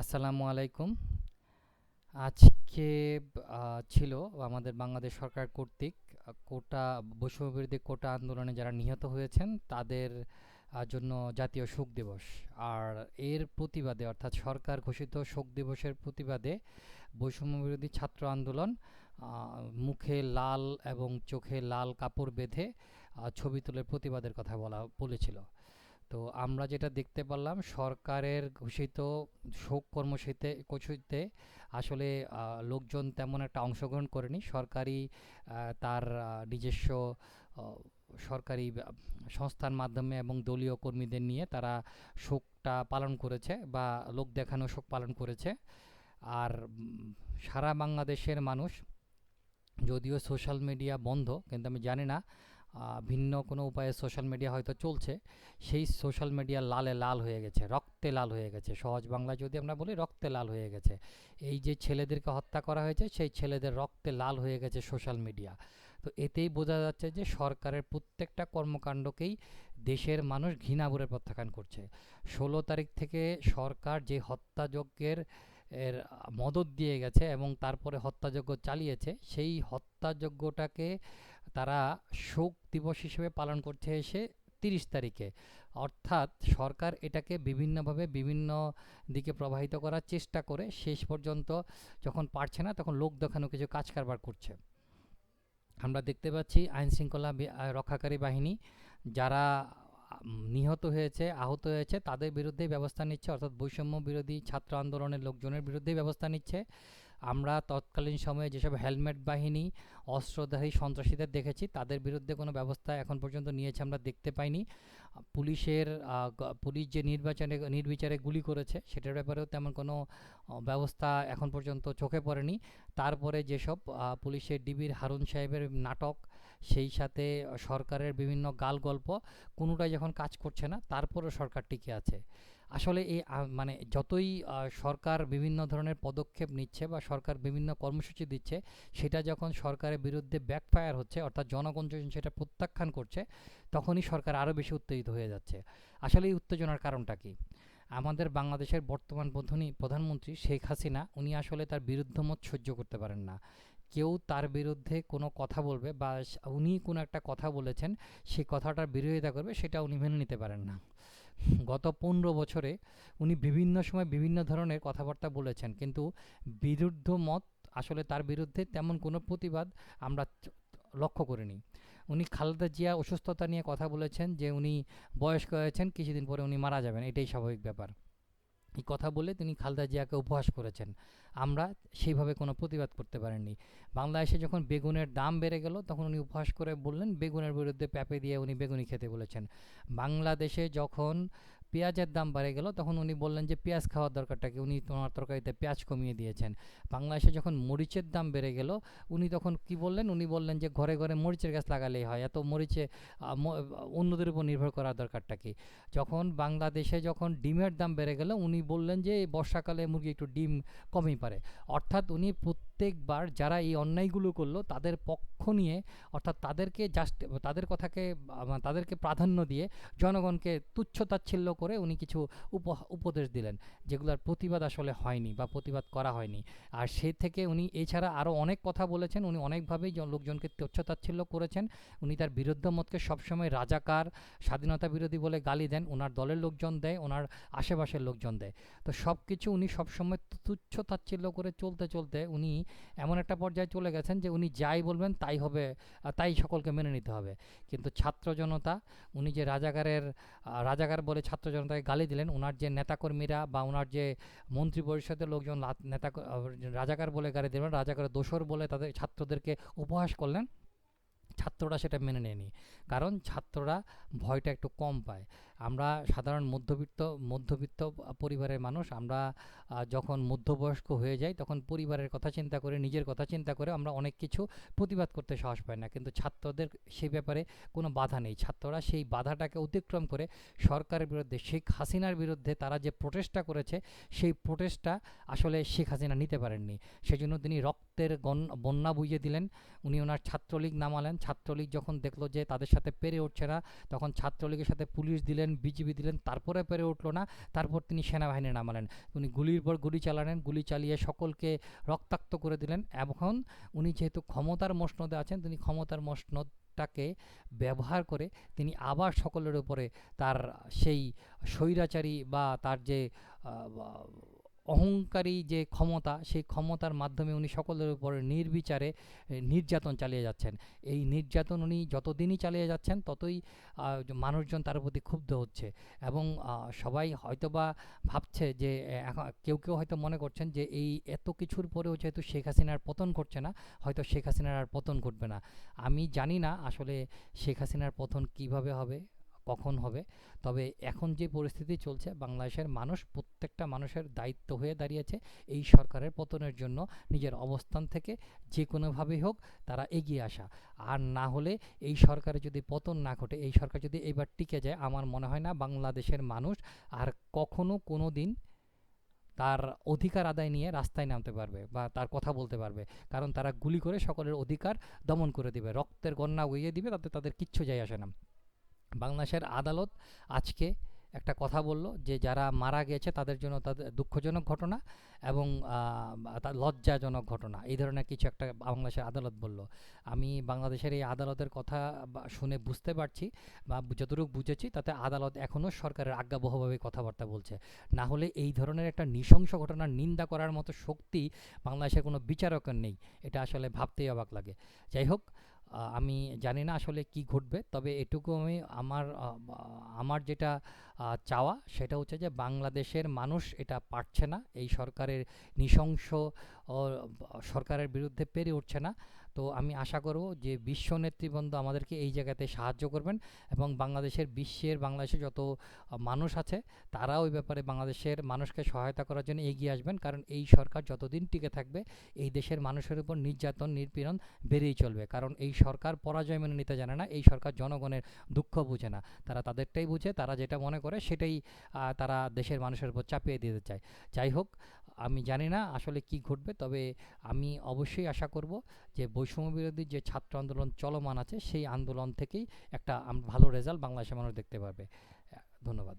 আসসালামু আলাইকুম। আজকে ছিল আমাদের বাংলাদেশ সরকার কর্তৃক কোটা বৈষম্য বিরোধী কোটা আন্দোলনে যারা নিহত হয়েছেন, তাদের জন্য জাতীয় শোক দিবস। আর এর প্রতিবাদে, অর্থাৎ সরকার ঘোষিত শোক দিবসের প্রতিবাদে বৈষম্য বিরোধী ছাত্র আন্দোলন মুখে লাল এবং চোখে লাল কাপড় বেঁধে ছবি তুলে প্রতিবাদের কথা বলা, বলেছিল। তো আমরা যেটা দেখতে পারলাম, সরকারের ঘোষিত শোক কর্মসূচিতে কর্মসূচিতে আসলে লোকজন তেমন একটা অংশগ্রহণ করেনি। সরকারি তার নিজস্ব সরকারি সংস্থার মাধ্যমে এবং দলীয় কর্মীদের নিয়ে তারা শোকটা পালন করেছে বা লোক দেখানো শোক পালন করেছে। আর সারা বাংলাদেশের মানুষ, যদিও সোশ্যাল মিডিয়া বন্ধ, কিন্তু আমি জানি না ভিন্ন কোনো উপায়ে সোশ্যাল মিডিয়া হয়তো চলছে, সেই সোশ্যাল মিডিয়া লালে লাল হয়ে গেছে, রক্তে লাল হয়ে গেছে। সহজ বাংলায় যদি আমরা বলি, রক্তে লাল হয়ে গেছে। এই যে ছেলেদেরকে হত্যা করা হয়েছে, সেই ছেলেদের রক্তে লাল হয়ে গেছে সোশ্যাল মিডিয়া তো এতেই বোঝা যাচ্ছে যে সরকারের প্রত্যেকটা কর্মকাণ্ডকেই দেশের মানুষ ঘৃণা প্রত্যাখ্যান করছে। ষোলো তারিখ থেকে সরকার যে হত্যাযজ্ঞের, এর মদত দিয়ে গেছে এবং তারপরে হত্যাযজ্ঞ চালিয়েছে, সেই হত্যাযজ্ঞটাকে তারা শোক দিবস হিসেবে পালন করছে এসে তিরিশ তারিখে। অর্থাৎ সরকার এটাকে বিভিন্নভাবে বিভিন্ন দিকে প্রবাহিত করার চেষ্টা করে, শেষ পর্যন্ত যখন পারছে না তখন লোক দেখানো কিছু কাজ কারবার করছে। আমরা দেখতে পাচ্ছি আইন শৃঙ্খলা রক্ষাকারী বাহিনী, যারা নিহত হয়েছে, আহত হয়েছে, তাদের বিরুদ্ধে ব্যবস্থা নিচ্ছে। অর্থাৎ বৈষম্য বিরোধী ছাত্র আন্দোলনের লোকজনের বিরুদ্ধেই ব্যবস্থা নিচ্ছে। আমরা তৎকালীন সময়ে যেসব হেলমেট বাহিনী, অস্ত্রধারী সন্ত্রাসীদের দেখেছি, তাদের বিরুদ্ধে কোনো ব্যবস্থা এখন পর্যন্ত নিয়েছে আমরা দেখতে পাইনি। পুলিশের পুলিশ যে নির্বাচনে, নির্বিচারে গুলি করেছে, সেটার ব্যাপারেও তেমন কোনো ব্যবস্থা এখন পর্যন্ত চোখে পড়েনি। তারপরে যেসব পুলিশের ডিবির হারুন সাহেবের নাটক, সেই সাথে সরকারের বিভিন্ন গাল গল্প কোনোটাই যখন কাজ করছে না, তারপরেও সরকার টিকে আছে। আসলে এই মানে যতই সরকার বিভিন্ন ধরনের পদক্ষেপ নিচ্ছে বা সরকার বিভিন্ন কর্মসূচি দিচ্ছে, সেটা যখন সরকারের বিরুদ্ধে ব্যাকফায়ার হচ্ছে, অর্থাৎ জনগণ যখন সেটা প্রত্যাখ্যান করছে, তখনই সরকার আরও বেশি উত্তেজিত হয়ে যাচ্ছে। আসলে এই উত্তেজনার কারণটা কি? আমাদের বাংলাদেশের বর্তমান প্রধানী, প্রধানমন্ত্রী শেখ হাসিনা, উনি আসলে তার বিরুদ্ধ মত সহ্য করতে পারেন না। কেউ তার বিরুদ্ধে কোনো কথা বলবে বা উনি কোনো একটা কথা বলেছেন সেই কথাটার বিরোধিতা করবে, সেটা উনি মেনে নিতে পারেন না। গত পনেরো বছরে উনি বিভিন্ন সময় বিভিন্ন ধরনের কথাবার্তা বলেছেন, কিন্তু বিরুদ্ধ মত আসলে তার বিরুদ্ধে তেমন কোনো প্রতিবাদ আমরা লক্ষ্য করিনি। উনি খালেদা জিয়া অসুস্থতা নিয়ে কথা বলেছেন যে উনি বয়স্ক হয়েছেন, কিছুদিন পরে উনি মারা যাবেন, এটাই স্বাভাবিক ব্যাপার। এই কথা বলে তিনি খালদা জিয়াকে উপহাস করেছেন। আমরা সেইভাবে কোনো প্রতিবাদ করতে পারেননি বাংলাদেশে যখন বেগুনের দাম বেড়ে গেল, তখন উনি উপহাস করে বললেন, বেগুনের বিরুদ্ধে প্যাপে দিয়ে উনি বেগুনি খেতে বলেছেন। বাংলাদেশে যখন পেঁয়াজের দাম বেড়ে গেল, তখন উনি বললেন যে, পেঁয়াজ খাওয়ার দরকারটা কি? উনি তোমার তরকারিতে পেঁয়াজ কমিয়ে দিয়েছেন। বাংলাদেশে যখন মরিচের দাম বেড়ে গেল, উনি তখন কি বললেন? উনি বললেন যে, ঘরে ঘরে মরিচের গাছ লাগালেই হয়, এত মরিচে অন্যদের উপর নির্ভর করার দরকারটা কি? যখন বাংলাদেশে যখন ডিমের দাম বেড়ে গেল, উনি বললেন যে বর্ষাকালে মুরগি একটু ডিম কমই পারে। অর্থাৎ উনি প্রত্যেকবার যারা এই অন্যায়গুলো করল, তাদের পক্ষ নিয়ে, অর্থাৎ তাদেরকে জাস্ট তাদের কথাকে তাদেরকে প্রাধান্য দিয়ে, জনগণকে তুচ্ছ তাচ্ছিল্য করে উনি কিছু উপ- উপদেশ দিলেন, যেগুলোর প্রতিবাদ আসলে হয়নি বা প্রতিবাদ করা হয়নি। আর সে থেকে উনি এছাড়া আরও অনেক কথা বলেছেন, উনি অনেকভাবেই লোকজনকে তুচ্ছ তাচ্ছিল্য করেছেন। উনি তার বিরুদ্ধ মতকে সবসময় রাজাকার, স্বাধীনতা বিরোধী বলে গালি দেন ওনার দলের লোকজন দেয় ওনার আশেপাশের লোকজন দেয়। তো সব কিছু উনি সবসময় তু- তুচ্ছ তাচ্ছিল্য করে চলতে চলতে উনি এমন একটা পর্যায়ে চলে গেছেন যে উনি যাই বলবেন তাই হবে তাই সকলকে মেনে নিতে হবে। কিন্তু ছাত্র জনতা, উনি যে রাজাকারের রাজাকার বলে ছাত্র জনতাকে গালি দিলেন। ওনার যে নেতাকর্মীরা বা ওনার যে মন্ত্রী পরিষদের লোকজন নেতা রাজাকার বলে গালি দিলেন, রাজাকারের দোষর বলে তাদের ছাত্রদেরকে উপহাস করলেন, ছাত্ররা সেটা মেনে নেয়নি। কারণ ছাত্ররা ভয়টা একটু কম পায়। আমরা সাধারণ মধ্যবিত্ত মধ্যবিত্ত পরিবারের মানুষ, আমরা যখন মধ্যবয়স্ক হয়ে যাই, তখন পরিবারের কথা চিন্তা করে, নিজের কথা চিন্তা করে আমরা অনেক কিছু প্রতিবাদ করতে সাহস পাই না। কিন্তু ছাত্রদের সেই ব্যাপারে কোনো বাধা নেই। ছাত্ররা সেই বাধাটাকে অতিক্রম করে সরকারের বিরুদ্ধে, শেখ হাসিনার বিরুদ্ধে তারা যে প্রোটেস্টটা করেছে, সেই প্রোটেস্টটা আসলে শেখ হাসিনা নিতে পারেননি। সেজন্য তিনি রক্তের বন্যা বুঝিয়ে দিলেন। উনি ওনার ছাত্রলীগ নামালেন। ছাত্রলীগ যখন দেখল যে তাদের সাথে পেরে উঠছে না, তখন ছাত্রলীগের সাথে পুলিশ দিলেন। বিজিবি দিলেন, তারপরে পেরে উঠল না। তারপর তিনি সেনাবাহিনী নামালেন উনি গুলির পর গুলি চালালেন, গুলি চালিয়ে সকলকে রক্তাক্ত করে দিলেন। এখন উনি যেহেতু ক্ষমতার মসনদে আছেন, তিনি ক্ষমতার মসনদটাকে ব্যবহার করে তিনি আবার সকলের উপরে তার সেই স্বৈরাচারী বা তার যে অহংকারী যে ক্ষমতা, সেই ক্ষমতার মাধ্যমে উনি সকলের উপর নির্বিচারে নির্যাতন চালিয়ে যাচ্ছেন। এই নির্যাতন উনি যতদিনই চালিয়ে যাচ্ছেন, ততই মানুষজন তার প্রতি ক্ষুব্ধ হচ্ছে এবং সবাই হয়তোবা ভাবছে যে কেউ কেউ হয়তো মনে করছেন যে, এই এত কিছুর পরেও যেহেতু শেখ হাসিনার পতন ঘটছে না, হয়তো শেখ হাসিনার আর পতন ঘটবে না। আমি জানি না আসলে শেখ হাসিনার পতন কীভাবে হবে। কখন হবে? তবে এখন যে পরিস্থিতি চলছে, বাংলাদেশের মানুষ, প্রত্যেকটা মানুষের দায়িত্ব হয়ে দাঁড়িয়েছে এই সরকারের পতনের জন্য। নিজের অবস্থান থেকে যে কোনোভাবেই হোক তারা এগিয়ে আসা। আর না হলে এই সরকারের যদি পতন না ঘটে, এই সরকার যদি এবার টিকে যায়, আমার মনে হয় না বাংলাদেশের মানুষ আর কখনো কোনো দিন তার অধিকার আদায় নিয়ে রাস্তায় নামতে পারবে বা তার কথা বলতে পারবে। কারণ তারা গুলি করে সকলের অধিকার দমন করে দিবে। রক্তের গন্না উইয়ে দিবে, তাতে তাদের কিচ্ছু যায় আসে না। বাংলাদেশের আদালত আজকে একটা কথা বলল যে যারা মারা গেছে তাদের জন্য তাদের দুঃখজনক ঘটনা এবং লজ্জাজনক ঘটনা। এই ধরনের কিছু একটা বাংলাদেশের আদালত বলল। আমি বাংলাদেশের এই আদালতের কথা শুনে বুঝতে পারছি বা, যতটুকু বুঝেছি তাতে আদালত এখনও সরকারের আজ্ঞাবহভাবে কথাবার্তা বলছে। না হলে এই ধরনের একটা নৃশংস ঘটনার নিন্দা করার মতো শক্তি বাংলাদেশের কোনো বিচারকের নেই। এটা আসলে ভাবতেই অবাক লাগে। যাই হোক আমি জানি না আসলে কি ঘটবে তবে এটুকু আমি আমার আমার যেটা চাওয়া, সেটা হচ্ছে যে বাংলাদেশের মানুষ এটা পারছে না, এই সরকারের নৃশংস সরকারের বিরুদ্ধে পেরে উঠছে না। তো আমি আশা করব যে বিশ্ব নেতৃবৃন্দ আমাদেরকে এই জায়গাতে সাহায্য করবেন এবং বাংলাদেশের বিশ্বের, বাংলাদেশের যত মানুষ আছে, তারাও ওই ব্যাপারে বাংলাদেশের মানুষকে সহায়তা করার জন্য এগিয়ে আসবেন। কারণ এই সরকার যতদিন টিকে থাকবে, এই দেশের মানুষের উপর নির্যাতন নির্পীড়ন বেড়েই চলবে। কারণ এই সরকার পরাজয় মেনে নিতে জানে না, এই সরকার জনগণের দুঃখ বুঝে না। তারা তাদেরটাই বুঝে, তারা যেটা মনে করে সেটাই তারা দেশের মানুষের উপর চাপিয়ে দিতে চায়। যাই হোক, আমি জানি না আসলে কি ঘটবে, তবে আমি অবশ্যই আশা করব যে বৈষম্য বিরোধী যে ছাত্র আন্দোলন চলমান আছে, সেই আন্দোলন থেকেই একটা ভালো রেজাল্ট বাংলাদেশের মানুষ দেখতে পারবে। ধন্যবাদ।